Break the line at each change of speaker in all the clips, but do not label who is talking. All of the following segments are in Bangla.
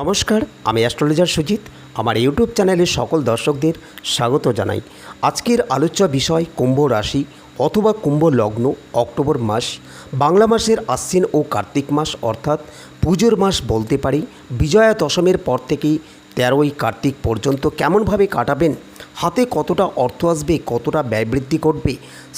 নমস্কার, আমি অ্যাস্ট্রোলজার সুজিত। আমার ইউটিউব চ্যানেলের সকল দর্শকদের স্বাগত জানাই। আজকের আলোচ্য বিষয় কুম্ভ রাশি অথবা কুম্ভ লগ্ন, অক্টোবর মাস। বাংলা মাসের আশ্বিন ও কার্তিক মাস, অর্থাৎ পুজোর মাস বলতে পারি। বিজয়া দশমের পর থেকেই তেরোই কার্তিক পর্যন্ত কেমনভাবে কাটাবেন? হাতে কতটা অর্থ আসবে, কতটা ব্যয় বৃদ্ধি করবে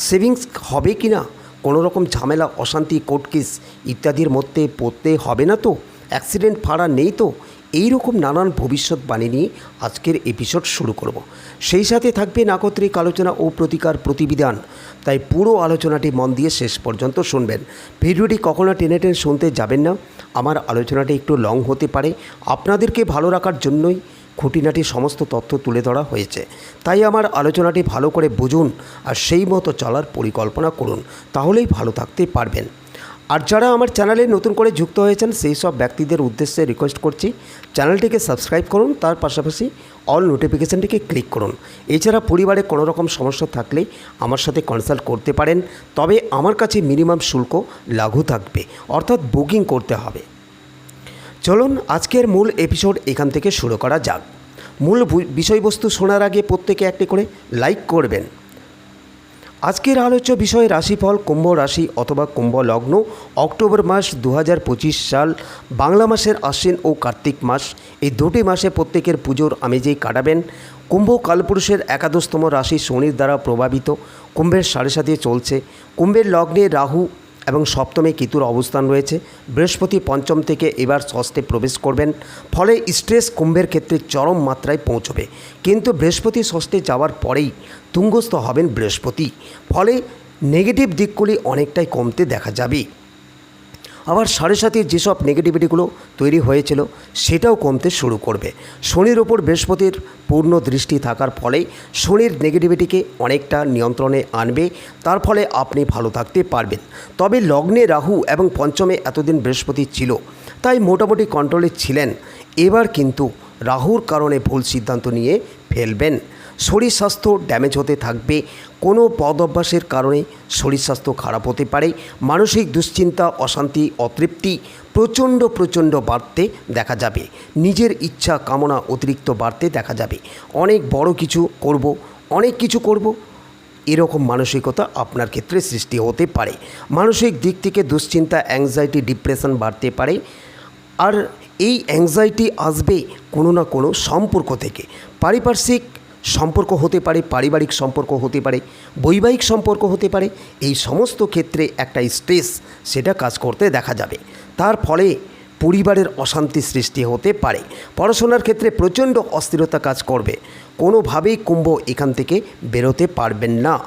সেভিংস হবে কি না কোনো? রকম ঝামেলা, অশান্তি, কোর্ট কেস ইত্যাদির মধ্যে পড়তে হবে না তো? অ্যাক্সিডেন্ট, ফাড়া নেই তো? এই রকম নানান ভবিষ্যৎবাণী নিয়ে আজকের এপিসোড শুরু করব। সেই সাথে থাকবে নাকত্রিক আলোচনা ও প্রতিকার প্রতিবিধান। তাই পুরো আলোচনাটি মন দিয়ে শেষ পর্যন্ত শুনবেন। ভিডিওটি কখনো টেনে টেনে শুনতে যাবেন না। আমার আলোচনাটি একটু লং হতে পারে। আপনাদেরকে ভালো রাখার জন্যই খুঁটিনাটি সমস্ত তথ্য তুলে ধরা হয়েছে। তাই আমার আলোচনাটি ভালো করে বুঝুন আর সেই মতো চলার পরিকল্পনা করুন। তাহলেই ভালো থাকতে পারবেন। আর যারা আমার চ্যানেলে নতুন করে যুক্ত হয়েছেন, সেই সব ব্যক্তিদের উদ্দেশ্যে রিকোয়েস্ট করছি, চ্যানেলটিকে সাবস্ক্রাইব করুন, তার পাশাপাশি অল নোটিফিকেশানটিকে ক্লিক করুন। এছাড়া পরিবারে কোনো রকম সমস্যা থাকলে আমার সাথে কনসাল্ট করতে পারেন, তবে আমার কাছে মিনিমাম শুল্ক লাগু থাকবে, অর্থাৎ বুকিং করতে হবে। চলুন, আজকের মূল এপিসোড এখান থেকে শুরু করা যাক। মূল বিষয়বস্তু শোনার আগে প্রত্যেকে একটি করে লাইক করবেন। আজকের আলোচ্য বিষয় রাশিফল, কুম্ভ রাশি অথবা কুম্ভ লগ্ন, অক্টোবর মাস দু হাজার পঁচিশ সাল, বাংলা মাসের আশ্বিন ও কার্তিক মাস। এই দুটি মাসে প্রত্যেকের পুজোর আমেজেই কাটাবেন। কুম্ভ কালপুরুষের একাদশতম রাশি শনির দ্বারা প্রভাবিত। কুম্ভের সাড়ে সাথে চলছে। কুম্ভের লগ্নে রাহু এবং সপ্তমে কেতুর অবস্থান রয়েছে। বৃহস্পতি পঞ্চম থেকে এবার ষষ্ঠে প্রবেশ করবেন। ফলে স্ট্রেস কুম্ভের ক্ষেত্রে চরম মাত্রায় পৌঁছবে। কিন্তু বৃহস্পতি ষষ্ঠে যাওয়ার পরেই তুঙ্গস্থ হবেন বৃহস্পতি। ফলে নেগেটিভ দিকগুলি অনেকটাই কমতে দেখা যাবে। আবার সাড়ে সাথে যেসব নেগেটিভিটিগুলো তৈরি হয়েছিল, সেটাও কমতে শুরু করবে। শনির ওপর বৃহস্পতির পূর্ণ দৃষ্টি থাকার ফলে শনির নেগেটিভিটিকে অনেকটা নিয়ন্ত্রণে আনবে, তার ফলে আপনি ভালো থাকতে পারবেন। তবে লগ্নে রাহু এবং পঞ্চমে এতদিন বৃহস্পতি ছিল, তাই মোটামুটি কন্ট্রোলে ছিলেন। এবার কিন্তু রাহুর কারণে ভুল সিদ্ধান্ত নিয়ে ফেলবেন। শরীর স্বাস্থ্য ড্যামেজ হতে থাকবে। কোনো পদ অভ্যাসের কারণে শরীর স্বাস্থ্য খারাপ হতে পারে। মানসিক দুশ্চিন্তা, অশান্তি, অতৃপ্তি প্রচণ্ড প্রচণ্ড বাড়তে দেখা যাবে। নিজের ইচ্ছা, কামনা অতিরিক্ত বাড়তে দেখা যাবে। অনেক বড় কিছু করব, অনেক কিছু করব, এরকম মানসিকতা আপনার ক্ষেত্রে সৃষ্টি হতে পারে। মানসিক দিক থেকে দুশ্চিন্তা অ্যাংজাইটি ডিপ্রেশন বাড়তে পারে। আর এই অ্যাংজাইটি আসবে কোনো না কোনো সম্পর্ক থেকে। পারিপার্শ্বিক সম্পর্ক হতে পারে, পারিবারিক সম্পর্ক হতে পারে, বৈবাহিক সম্পর্ক হতে পারে, এই সমস্ত ক্ষেত্রে একটা স্ট্রেস সেটা কাজ করতে দেখা যাবে। তার ফলে পরিবারের অশান্তি সৃষ্টি হতে পারে। পড়াশোনার ক্ষেত্রে প্রচণ্ড অস্থিরতা কাজ করবে। কোনোভাবেই কুম্ভ এখান থেকে বেরোতে পারবেন না।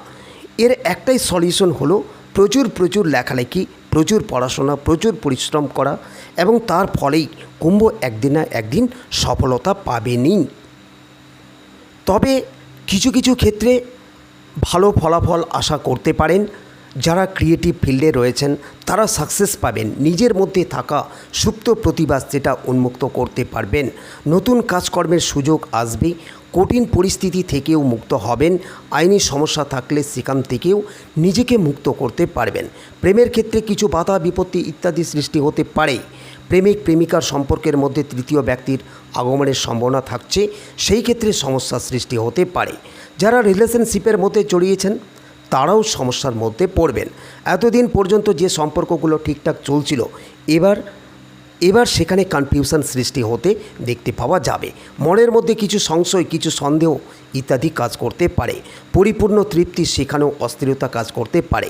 এর একটাই সলিউশন হলো প্রচুর প্রচুর লেখালেখি, প্রচুর পড়াশোনা, প্রচুর পরিশ্রম করা এবং তার ফলেই কুম্ভ একদিন না একদিন সফলতা পাবেনই। তবে কিছু কিছু ক্ষেত্রে ভালো ফলাফল আশা করতে পারেন। যারা ক্রিয়েটিভ ফিল্ডে রয়েছেন, তারা সাকসেস পাবেন। নিজের মধ্যে থাকা সুপ্ত প্রতিভা যেটা উন্মুক্ত করতে পারবেন। নতুন কাজকর্মের সুযোগ আসবে। কঠিন পরিস্থিতি থেকেও মুক্ত হবেন। আইনি সমস্যা থাকলে সেখান থেকেও নিজেকে মুক্ত করতে পারবেন। প্রেমের ক্ষেত্রে কিছু বাধা, বিপত্তি ইত্যাদি সৃষ্টি হতে পারে। প্রেমিক প্রেমিকার সম্পর্কের মধ্যে তৃতীয় ব্যক্তির আগমনের সম্ভাবনা থাকছে, সেই ক্ষেত্রে সমস্যার সৃষ্টি হতে পারে। যারা রিলেশনশিপের মধ্যে চড়িয়েছেন তারাও সমস্যার মধ্যে পড়বেন। এতদিন পর্যন্ত যে সম্পর্কগুলো ঠিকঠাক চলছিল, এবার এবার সেখানে কনফিউশন সৃষ্টি হতে দেখতে পাওয়া যাবে। মনের মধ্যে কিছু সংশয়, কিছু সন্দেহ ইত্যাদি কাজ করতে পারে। পরিপূর্ণ তৃপ্তি সেখানেও অস্থিরতা কাজ করতে পারে।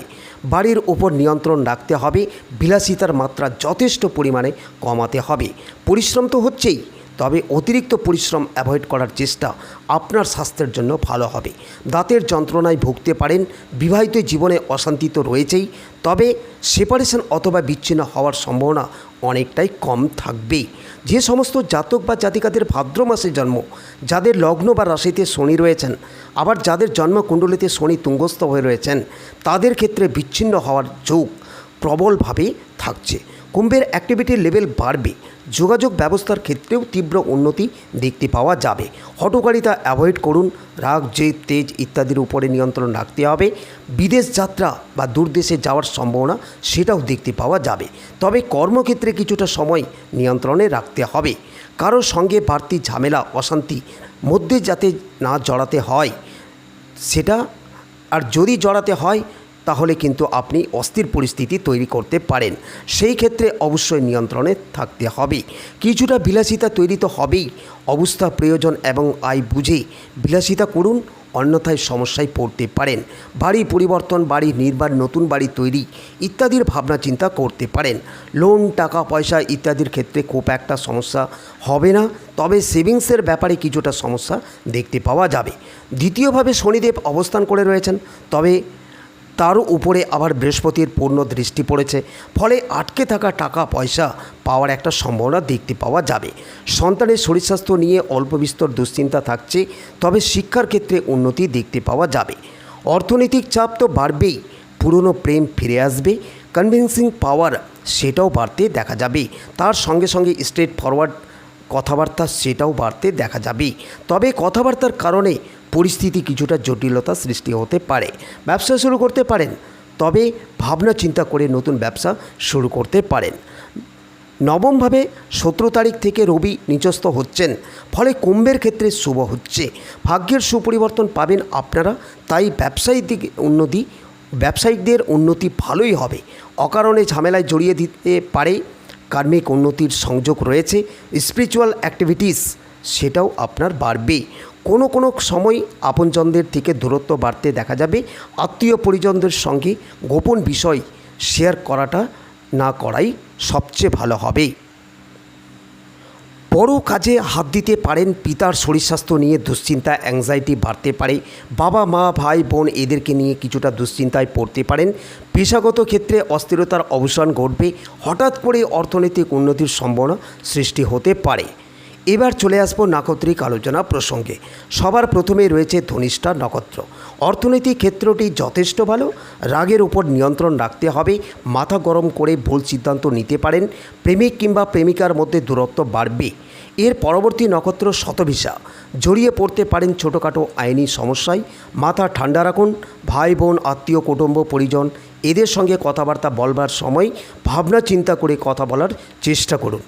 বাড়ির ওপর নিয়ন্ত্রণ রাখতে হবে। বিলাসিতার মাত্রা যথেষ্ট পরিমাণে কমাতে হবে। পরিশ্রম তো হচ্ছেই। তবে অতিরিক্ত পরিশ্রম অ্যাভয়েড করার চেষ্টা আপনার স্বাস্থ্যের জন্য ভালো হবে। দাঁতের যন্ত্রণায় ভুগতে পারেন, বিবাহিত জীবনে অশান্তি তো রয়েছেই, তবে সেপারেশন অথবা বিচ্ছিন্ন হওয়ার সম্ভাবনা অনেকটাই কম থাকবে। যে সমস্ত জাতক বা জাতিকাদের ভাদ্র মাসে জন্ম, যাদের লগ্ন বা রাশিতে শনি রয়েছেন, আবার যাদের জন্মকুণ্ডলিতে শনি তুঙ্গস্থ হয়ে রয়েছেন, তাদের ক্ষেত্রে বিচ্ছিন্ন হওয়ার যোগ প্রবলভাবে থাকছে। কুম্ভের অ্যাক্টিভিটির লেভেল বাড়বে। যোগাযোগ ব্যবস্থার ক্ষেত্রেও তীব্র উন্নতি দেখতে পাওয়া যাবে। হটকারিতা অ্যাভয়েড করুন, রাগ, জেদ, তেজ ইত্যাদির উপরে নিয়ন্ত্রণ রাখতে হবে। বিদেশ যাত্রা বা দূরদেশে যাওয়ার সম্ভাবনা সেটাও দেখতে পাওয়া যাবে। তবে কর্মক্ষেত্রে কিছুটা সময় নিয়ন্ত্রণে রাখতে হবে। কারোর সঙ্গে বাড়তি ঝামেলা, অশান্তি, মধ্যে যাতে না জড়াতে হয়, সেটা আর যদি জড়াতে হয় তাহলে কিন্তু আপনি অস্থির পরিস্থিতি তৈরি করতে পারেন। সেই ক্ষেত্রে অবশ্যই নিয়ন্ত্রণে থাকতে হবে। কিছুটা বিলাসিতা তৈরি তো হবেই। অবস্থা, প্রয়োজন এবং আয় বুঝে বিলাসিতা করুন, অন্যথায় সমস্যায় পড়তে পারেন। বাড়ি পরিবর্তন, বাড়ি নির্মাণ, নতুন বাড়ি তৈরি ইত্যাদির ভাবনা চিন্তা করতে পারেন। লোন, টাকা, পয়সা ইত্যাদির ক্ষেত্রে খুব একটা সমস্যা হবে না। তবে সেভিংসের ব্যাপারে কিছুটা সমস্যা দেখতে পাওয়া যাবে। দ্বিতীয়ভাবে শনিদেব অবস্থান করে রয়েছেন। তবে তার উপরে আবার বৃহস্পতির পূর্ণ দৃষ্টি পড়েছে। ফলে আটকে থাকা টাকা, পয়সা পাওয়ার একটা সম্ভাবনা দেখতে পাওয়া যাবে। সন্তানের শরীর স্বাস্থ্য নিয়ে অল্প বিস্তর দুশ্চিন্তা থাকছে, তবে শিক্ষার ক্ষেত্রে উন্নতি দেখতে পাওয়া যাবে। অর্থনৈতিক চাপ তো বাড়বেই, পুরনো প্রেম ফিরে আসবে কনভিন্সিং পাওয়ার সেটাও বাড়তে দেখা যাবে। তার সঙ্গে সঙ্গে স্ট্রেট ফরওয়ার্ড কথাবার্তা সেটাও বাড়তে দেখা যাবে। তবে কথাবার্তার কারণে পরিস্থিতি কিছুটা জটিলতা সৃষ্টি হতে পারে। ব্যবসা শুরু করতে পারেন, তবে ভাবনা চিন্তা করে নতুন ব্যবসা শুরু করতে পারেন। নবমভাবে সতেরো তারিখ থেকে রবি নিচস্থ হচ্ছেন, ফলে কুম্ভের ক্ষেত্রে শুভ হচ্ছে। ভাগ্যের সুপরিবর্তন পাবেন আপনারা, তাই ব্যবসায়িক দিকে উন্নতি, ব্যবসায়িকদের উন্নতি ভালোই হবে। অকারণে ঝামেলায় জড়িয়ে দিতে পারে, কার্মিক উন্নতির সংযোগ রয়েছে স্পিরিচুয়াল অ্যাক্টিভিটিস সেটাও আপনার বাড়বে কোনো কোনো সময় আপনজনদের থেকে দূরত্ব বাড়তে দেখা যাবে। আত্মীয় পরিজনদের সঙ্গে গোপন বিষয় শেয়ার করাটা না করাই সবচেয়ে ভালো হবে। বড় কাজে হাত দিতে পারেন পিতার শরীর স্বাস্থ্য নিয়ে দুশ্চিন্তা অ্যাংজাইটি বাড়তে পারে। বাবা, মা, ভাই, বোন এদেরকে নিয়ে কিছুটা দুশ্চিন্তায় পড়তে পারেন। পেশাগত ক্ষেত্রে অস্থিরতার অবসান ঘটবে। হঠাৎ করে অর্থনৈতিক উন্নতির সম্ভাবনা সৃষ্টি হতে পারে। এবার চলে আসব নাকত্রিক আলোচনা প্রসঙ্গে। সবার প্রথমে রয়েছে ধনিষ্ঠা নক্ষত্র। অর্থনৈতিক ক্ষেত্রটি যথেষ্ট ভালো, রাগের উপর নিয়ন্ত্রণ রাখতে হবে, মাথা গরম করে ভুল সিদ্ধান্ত নিতে পারেন, প্রেমিক কিংবা প্রেমিকার মধ্যে দূরত্ব বাড়বে। এর পরবর্তী নক্ষত্র শতভিসা। জড়িয়ে পড়তে পারেন ছোটোখাটো আইনি সমস্যায়, মাথা ঠান্ডা রাখুন, ভাই, বোন, আত্মীয়, কুটুম্ব, পরিজন, এদের সঙ্গে কথাবার্তা বলবার সময় ভাবনা চিন্তা করে কথা বলার চেষ্টা করুন।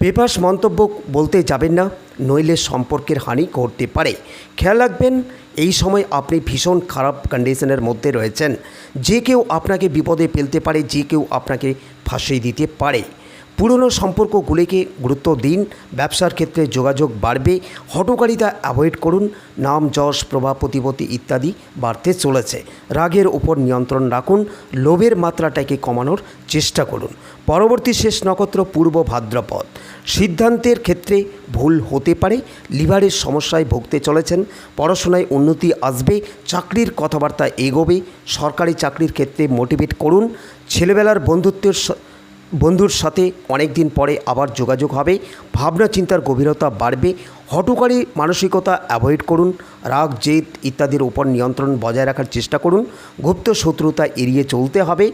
পেপার্স মন্তব্য বলতে যাবেন না, নইলে সম্পর্কের হানি করতে পারে। খেয়াল রাখবেন, এই সময় আপনি ভীষণ খারাপ কন্ডিশনের মধ্যে রয়েছেন। যে কেউ আপনাকে বিপদে ফেলতে পারে, যে কেউ আপনাকে ফাঁসিয়ে দিতে পারে। পুরনো সম্পর্কগুলিকে গুরুত্ব দিন, ব্যবসার ক্ষেত্রে যোগাযোগ বাড়বে, হটকারিতা অ্যাভয়েড করুন, নাম, যশ, প্রভাব, প্রতিপত্তি ইত্যাদি বাড়তে চলেছে। রাগের উপর নিয়ন্ত্রণ রাখুন, লোভের মাত্রাটাকে কমানোর চেষ্টা করুন। পরবর্তী শেষ নক্ষত্র পূর্ব ভাদ্রপদ। সিদ্ধান্তের ক্ষেত্রে ভুল হতে পারে, লিভারের সমস্যায় ভুগতে চলেছেন, পড়াশোনায় উন্নতি আসবে, চাকরির কথাবার্তা এগোবে, সরকারি চাকরির ক্ষেত্রে মোটিভেট করুন, ছেলেবেলার বন্ধুত্বের বন্ধুর সাথে অনেক দিন পরে আবার যোগাযোগ হবে। ভাবনা চিন্তার গভীরতা বাড়বে। হটকারী মানসিকতা অ্যাভয়েড করুন। রাগ, জেদ ইত্যাদির উপর নিয়ন্ত্রণ বজায় রাখার চেষ্টা করুন। গুপ্ত শত্রুতা এড়িয়ে চলতে হবে।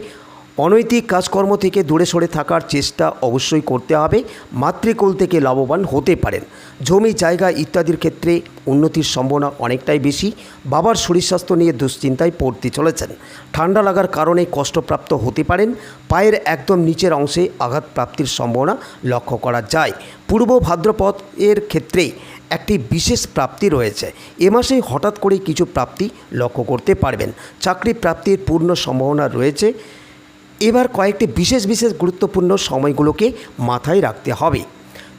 অনৈতিক কাজকর্ম থেকে দূরে সরে থাকার চেষ্টা অবশ্যই করতে হবে। মাতৃকুল থেকে লাভবান হতে পারেন। জমি, জায়গা ইত্যাদির ক্ষেত্রে উন্নতির সম্ভাবনা অনেকটাই বেশি। বাবার শরীর স্বাস্থ্য নিয়ে দুশ্চিন্তায় পড়তে চলেছেন। ঠান্ডা লাগার কারণে কষ্টপ্রাপ্ত হতে পারেন। পায়ের একদম নিচের অংশে আঘাত প্রাপ্তির সম্ভাবনা লক্ষ্য করা যায়। পূর্ব ভাদ্রপদ এর ক্ষেত্রে একটি বিশেষ প্রাপ্তি রয়েছে। এ মাসেই হঠাৎ করে কিছু প্রাপ্তি লক্ষ্য করতে পারবেন। চাকরি প্রাপ্তির পূর্ণ সম্ভাবনা রয়েছে। এবার কয়েকটি বিশেষ বিশেষ গুরুত্বপূর্ণ সময়গুলোকে মাথায় রাখতে হবে।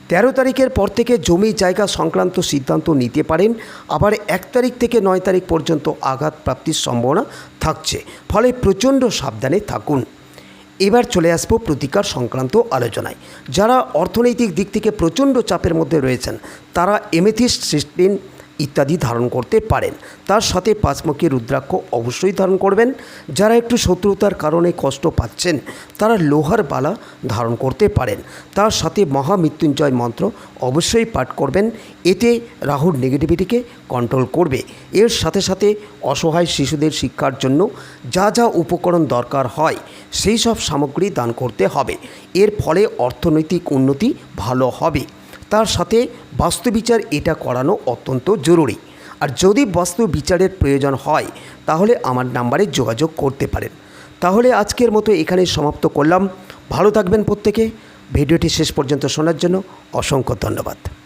তেরো তারিখের পর থেকে জমি জায়গা সংক্রান্ত সিদ্ধান্ত নিতে পারেন। আবার এক তারিখ থেকে নয় তারিখ পর্যন্ত আঘাত প্রাপ্তির সম্ভাবনা থাকছে। ফলে প্রচণ্ড সাবধানে থাকুন। এবার চলে আসব প্রতিকার সংক্রান্ত আলোচনায়। যারা অর্থনৈতিক দিক থেকে প্রচণ্ড চাপের মধ্যে রয়েছেন, তারা এমেথিস্ট সিস্টেম ইত্যাদি ধারণ করতে পারেন। তার সাথে পাঁচমুখী রুদ্রাক্ষ অবশ্যই ধারণ করবেন। যারা একটু শত্রুতার কারণে কষ্ট পাচ্ছেন, তারা লোহার বালা ধারণ করতে পারেন। তার সাথে মহামৃত্যুঞ্জয় মন্ত্র অবশ্যই পাঠ করবেন। এতে রাহুর নেগেটিভিটিকে কন্ট্রোল করবে। এর সাথে সাথে অসহায় শিশুদের শিক্ষার জন্য যা যা উপকরণ দরকার হয়, সেই সব সামগ্রী দান করতে হবে। এর ফলে অর্থনৈতিক উন্নতি ভালো হবে। তার সাথে বাস্তু বিচার এটা করানো অত্যন্ত জরুরি। আর যদি বাস্তু বিচারের প্রয়োজন হয়, তাহলে আমার নাম্বারে যোগাযোগ করতে পারেন। তাহলে আজকের মতো এখানে সমাপ্ত করলাম। ভালো থাকবেন প্রত্যেকে। ভিডিওটি শেষ পর্যন্ত শোনার জন্য অসংখ্য ধন্যবাদ।